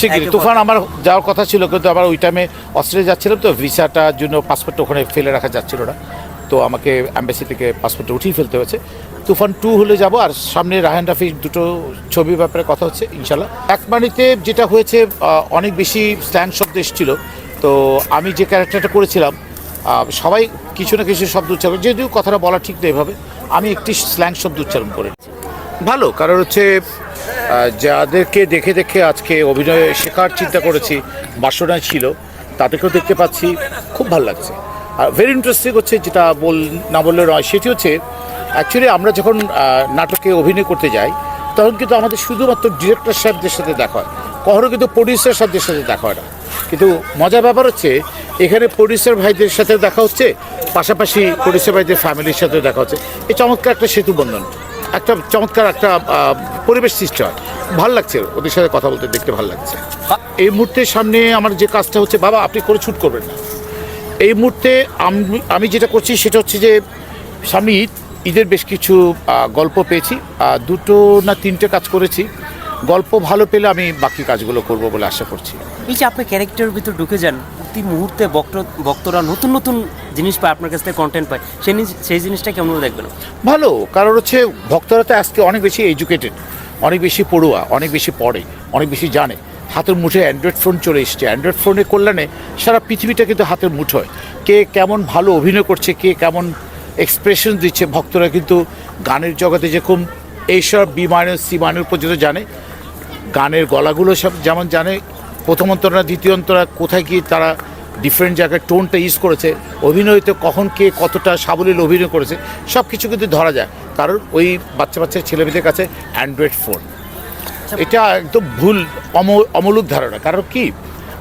শিগগিরই। তুফান আমার যাওয়ার কথা ছিল কিন্তু আবার ওই টাইমে অস্ট্রেলিয়া যাচ্ছিলাম তো ভিসাটার জন্য পাসপোর্ট ওখানে ফেলে রাখা যাচ্ছিল না। তো আমাকে অ্যাম্বাসি থেকে পাসপোর্টটা উঠিয়ে ফেলতে হয়েছে। তুফান টু হলে যাব আর সামনে রাহান রাফি দুটো ছবির ব্যাপারে কথা হচ্ছে ইনশাল্লাহ এক মানিতে যেটা হয়েছে অনেক বেশি স্ট্যান্ড শব্দ এসেছিল। তো আমি যে ক্যারেক্টারটা করেছিলাম সবাই কিছু না কিছু শব্দ উচ্চারণ যদিও কথাটা বলা ঠিক নেই এভাবে আমি একটি স্ল্যাং শব্দ উচ্চারণ করেছি। ভালো কারণ হচ্ছে যাদেরকে দেখে দেখে আজকে অভিনয় শেখার চিন্তা করেছি, বাসনায় ছিল, তাদেরকেও দেখতে পাচ্ছি, খুব ভালো লাগছে। আর ভেরি ইন্টারেস্টিং হচ্ছে যেটা বল, না বললে নয়, সেটি হচ্ছে অ্যাকচুয়ালি আমরা যখন নাটকে অভিনয় করতে যাই, তখন কিন্তু আমাদের শুধুমাত্র ডিরেক্টর সাহেবদের সাথে দেখা হয়, কখনো কিন্তু প্রডিউসার সাহেবদের সাথে দেখা হয় না। কিন্তু মজার ব্যাপার হচ্ছে, এখানে প্রডিউসার ভাইদের সাথে দেখা হচ্ছে, পাশাপাশি প্রডিউসার ভাইদের ফ্যামিলির সাথে দেখা হচ্ছে। এই চমৎকার একটা সেতু বন্ধন একটা চমৎকার একটা পরিবেশ সৃষ্টি হয়। ভালো লাগছে ওদের সাথে কথা বলতে, দেখতে ভালো লাগছে। এই মুহূর্তে সামনে আমার যে কাজটা হচ্ছে, বাবা, আপনি করে ছুট করবেন না। এই মুহূর্তে আমি- যেটা করছি সেটা হচ্ছে যে সামনে ঈদ ঈদের বেশ কিছু গল্প পেয়েছি। দুটো না তিনটে কাজ করেছি। গল্প ভালো পেলে আমি বাকি কাজগুলো করব বলে আশা করছি। এই যে আপনি ক্যারেক্টারের ভিতর ঢুকে যান, প্রতি মুহূর্তে বক্ত ভক্তরা নতুন নতুন জিনিস পায়, আপনার কাছ থেকে কন্টেন্ট পায়, সেই সেই জিনিসটা কেমন দেখবেন? ভালো, কারণ হচ্ছে ভক্তরা তো আজকে অনেক বেশি এডুকেটেড অনেক বেশি পড়ুয়া, অনেক বেশি পড়ে, অনেক বেশি জানে। হাতের মুঠে অ্যান্ড্রয়েড ফোন চলে এসছে। অ্যান্ড্রয়েড ফোনের কল্যাণে সারা পৃথিবীটা কিন্তু হাতের মুঠোয় কে কেমন ভালো অভিনয় করছে, কে কেমন এক্সপ্রেশন দিচ্ছে, ভক্তরা কিন্তু গানের জগতে যেরকম এইসব বি মাইনাস সি মাইনার পর্যন্ত জানে। গানের গলাগুলো সব যেমন জানে, প্রথম অন্তরা দ্বিতীয় অন্তরা, কোথায় গিয়ে তারা ডিফারেন্ট জায়গায় টোনটা ইউজ করেছে অভিনয়তে কখন কে কতটা সাবলীল অভিনয় করেছে সব কিছু কিন্তু ধরা যায়। কারণ ওই বাচ্চা বাচ্চা ছেলেমেয়েদের কাছে অ্যান্ড্রয়েড ফোন এটা একদম ভুল অম অমূলক ধারণা। কারণ কি?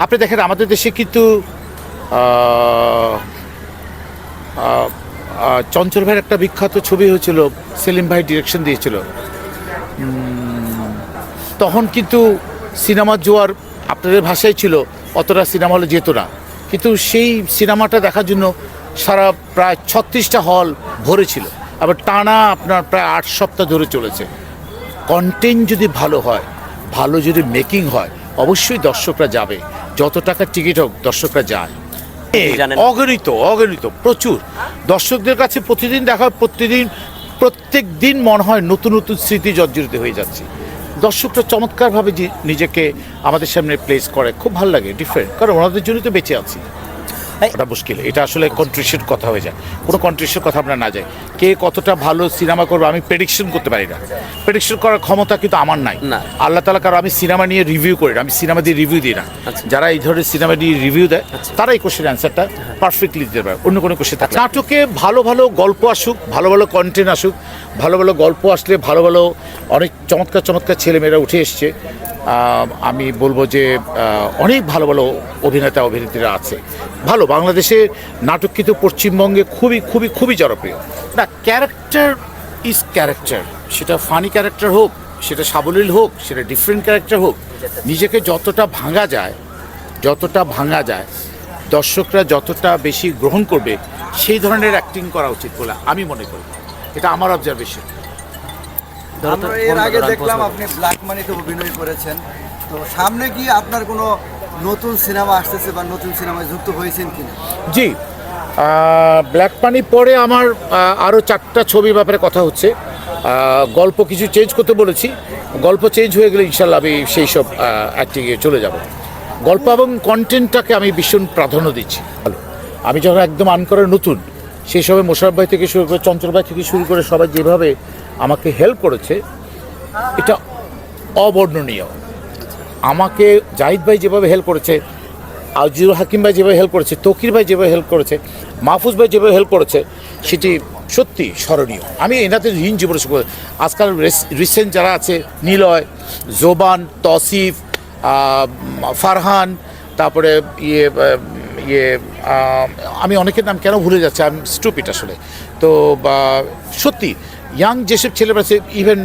আপনি দেখেন আমাদের দেশে কিন্তু চঞ্চল ভাইয়ের একটা বিখ্যাত ছবি হয়েছিল সেলিম ভাই ডিরেকশন দিয়েছিল। তখন কিন্তু সিনেমা জোয়ার আপনাদের ভাষায় ছিল অতটা সিনেমা হলে যেত না। কিন্তু সেই সিনেমাটা দেখার জন্য সারা প্রায় ছত্রিশটা হল ভরে ছিল আবার টানা আপনার প্রায় আট সপ্তাহ ধরে চলেছে। কন্টেন্ট যদি ভালো হয় ভালো যদি মেকিং হয় অবশ্যই দর্শকরা যাবে। যত টাকার টিকিট হোক দর্শকরা যায়। অগণিত অগণিত প্রচুর। দর্শকদের কাছে প্রতিদিন দেখা হয় প্রতিদিন প্রত্যেক দিন মনে হয় নতুন নতুন স্মৃতি জর্জরিত হয়ে যাচ্ছে। দর্শকরা চমৎকারভাবে নিজেকে আমাদের সামনে প্লেস করে। খুব ভালো লাগে ডিফারেন্ট কারণ ওনাদের জন্যই তো বেঁচে আছি। ওটা মুশকিল। এটা আসলে কন্ট্রিশন কথা হয়ে যায়। কোনো কন্ট্রিশন কথা আমরা না যাই। কে কতটা ভালো সিনেমা করবে আমি প্রেডিকশন করতে পারি না। প্রেডিকশন করার ক্ষমতা কিন্তু আমার নাই। আল্লাহ তালা কারণ আমি সিনেমা নিয়ে রিভিউ করি না আমি সিনেমা দিয়ে রিভিউ দিই না। আচ্ছা। যারা এই ধরনের সিনেমা দিয়ে রিভিউ দেয় তারা এই কোশ্চেন অ্যান্সারটা পারফেক্টলি দিতে পারে। অন্য কোনো কোশ্চেন থাকে নাটকে ভালো ভালো গল্প আসুক ভালো ভালো কন্টেন্ট আসুক ভালো ভালো গল্প আসলে ভালো ভালো অনেক চমৎকার চমৎকার ছেলেমেয়েরা উঠে এসছে। আমি বলব যে অনেক ভালো ভালো অভিনেতা, অভিনেত্রীরা আছে। ভালো, বাংলাদেশে নাটক কিন্তু পশ্চিমবঙ্গে খুবই খুবই খুবই জনপ্রিয়। না ক্যারেক্টার ইজ ক্যারেক্টার সেটা ফানি ক্যারেক্টার হোক, সেটা সাবলীল হোক, সেটা ডিফারেন্ট ক্যারেক্টার হোক, নিজেকে যতটা ভাঙা যায়, যতটা ভাঙা যায়, দর্শকরা যতটা বেশি গ্রহণ করবে, সেই ধরনের অ্যাক্টিং করা উচিত বলে আমি মনে করি। এটা আমার অবজারভেশন আমরা এর আগে দেখলাম আপনি ব্ল্যাক মানিতে অভিনয় করেছেন। তো সামনে কি আপনার কোনো নতুন সিনেমা আসতেছে বা নতুন সিনেমায় যুক্ত হয়েছেন কিনা? জি ব্ল্যাক পানি পরে আমার আরও চারটা ছবির ব্যাপারে কথা হচ্ছে। গল্প কিছু চেঞ্জ করতে বলেছি। গল্প চেঞ্জ হয়ে গেলে ইনশাল্লাহ আমি সেই সব অ্যাক্টিংয়ে চলে যাব। গল্প এবং কন্টেন্টটাকে আমি ভীষণ প্রাধান্য দিচ্ছি। ভালো। আমি যখন একদম আন করার নতুন সেই সময় মোশারফ ভাই থেকে শুরু করে চঞ্চল ভাই থেকে শুরু করে সবাই যেভাবে আমাকে হেল্প করেছে, এটা অবর্ণনীয়। আমাকে জাহিদ ভাই যেভাবে হেল্প করেছে, আজিজুল হাকিম ভাই যেভাবে হেল্প করেছে, তকির ভাই যেভাবে হেল্প করেছে, মাহফুজ ভাই যেভাবে হেল্প করেছে, সেটি সত্যি স্মরণীয়। আমি এনাতে ঋণ জীবন আজকাল রিসেন্ট যারা আছে, নিলয়, জোবান, তসিফ ফারহান, তারপরে ইয়ে ইয়ে আমি অনেকের নাম কেন ভুলে যাচ্ছি আমি স্টুপিট আসলে। তো সত্যি ইয়াং যেসব ছেলেরা আছে ইভেন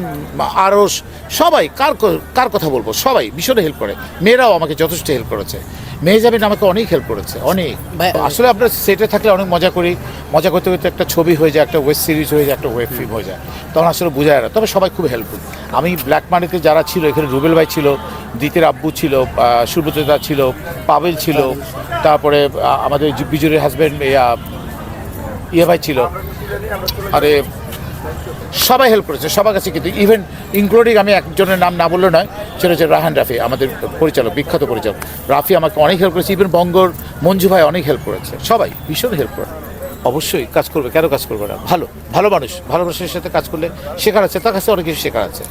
আরস সবাই কার কার কথা বলব? সবাই ভীষণ হেল্প করে। মেয়েরাও আমাকে যথেষ্ট হেল্প করেছে। মেহজাবিন আমাকে অনেক হেল্প করেছে অনেক। আসলে আপনার সেটে থাকলে অনেক মজা করি। মজা করতে করতে একটা ছবি হয়ে যায় একটা ওয়েব সিরিজ হয়ে যায় একটা ওয়েব ফিল্ম হয়ে যায়। তখন আসলে বোঝা যায় না তবে সবাই খুব হেল্পফুল আমি ব্ল্যাক মানিতে যারা ছিল এখানে রুবেল ভাই ছিল দিতের আব্বু ছিল সুব্রতদা ছিল পাবেল ছিল তারপরে আমাদের বিজুরের হাজব্যান্ড ইয়ে ভাই ছিল। আরে সবাই হেল্প করেছে, সবার কাছে কিন্তু ইভেন ইনক্লুডিং আমি একজনের নাম না বললে নয়, সেটা হচ্ছে রাহান রাফি, আমাদের পরিচালক, বিখ্যাত পরিচালক। রাফি আমাকে অনেক হেল্প করেছে ইভেন বঙ্গর মঞ্জু ভাই অনেক হেল্প করেছে, সবাই ভীষণ হেল্প করে। অবশ্যই কাজ করবে, কেন কাজ করবে না? ভালো ভালো মানুষ ভালো মানুষের সাথে কাজ করলে শেখার আছে, তার কাছে অনেক কিছু শেখার আছে।